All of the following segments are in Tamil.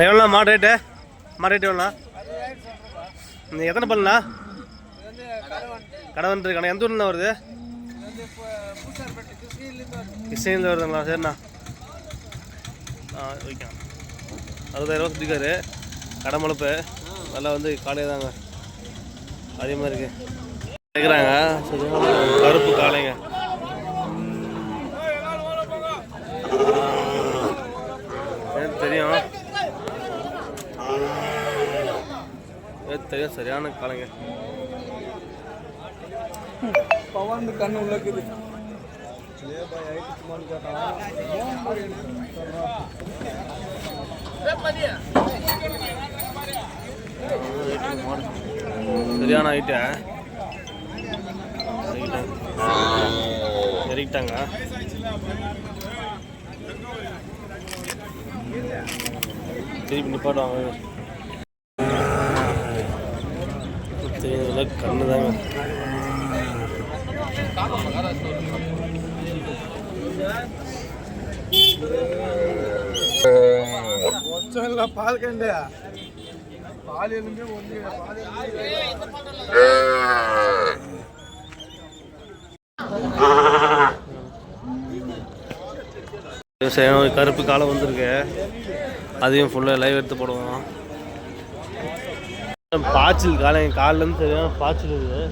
எவ்வளோ மாடு ரேட்டு மாடு ரேட்டு எவ்வளோண்ணா? நீங்கள் எத்தனை பல்லுண்ணா? கடை வந்துட்டு எந்த ஊர்ல வருது? கிருஷ்ணகிரியில் வருதுங்களா? சரிண்ணா. ஆ ஓகே அறுபதாயிரம் ரூபா சுற்றிக்காரு கடை முளைப்பு நல்லா வந்து காலையே தாங்க. அதிகமாக இருக்கு. கேட்குறாங்க கருப்பு காளைங்க எனக்கு தெரியும் தெரியும் சரியான காளைங்க பவன் கண்ணு உள்ளக்குது சரியான ஐட்ட இறக்கிட்டாங்க. திருப்பி நிப்பாட்டுவாங்க. இதெல்லாம் கண்ணு தாங்க பால் கண்டு. பால் எலும்பே விவசாயம் கருப்பு காலம் வந்திருக்கு. அதையும் ஃபுல்லாக லைவ் எடுத்து போடுவோம். பாய்ச்சல் காலம் காலிலேருந்து சரியான பாய்ச்சல் இருக்குது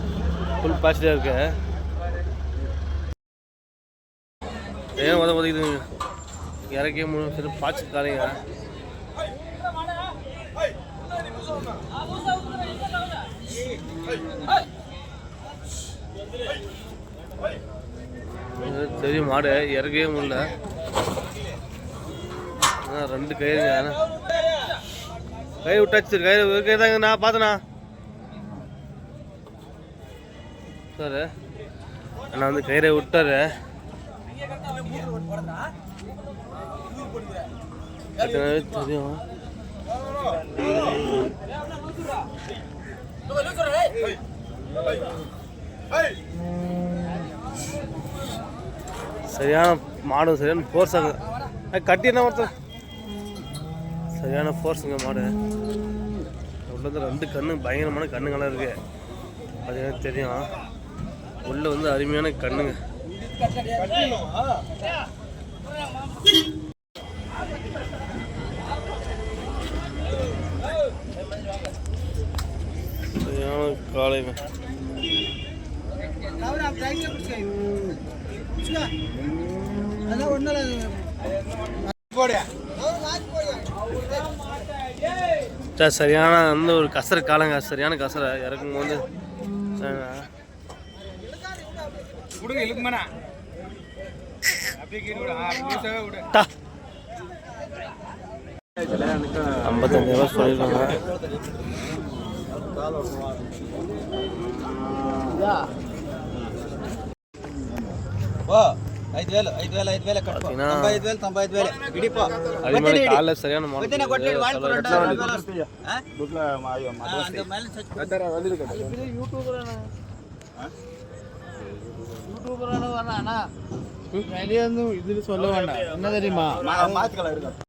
ஃபுல் பாய்ச்சலாக இருக்கு. ஏன் உதவ உதவிது இறக்கே முடியும் சரி பாய்ச்சல் காலைங்க. தெரியும் மாடு இறக்கவே முடியல. ஆ, ரெண்டு கயிறுங்க கை விட்டாச்சு கை ஒரு கயிறு தாங்க நான் சார் அண்ணா வந்து கயிறை விட்டாரு. தெரியும்? சரியான மாடு சரியான ஃபோர்ஸ் ஆகுது கட்டி என்ன ஒருத்தர் சரியான ஃபோர்ஸுங்க மாடு. உள்ள வந்து ரெண்டு கண்ணு பயங்கரமான கண்ணுங்களாம் இருக்கு. அது எனக்கு தெரியும். உள்ள வந்து அருமையான கண்ணுங்க. சரியான காலைங்க சார் சரியான வந்து ஒரு கசர காலங்க சரியான கசரை. இறக்கும் போது ஐம்பத்தஞ்சு ரூபா சொல்லியிருக்காங்க ఓ ಐದು ವೇಲು ಐದು ವೇಲೆ ಅಣ್ಣ.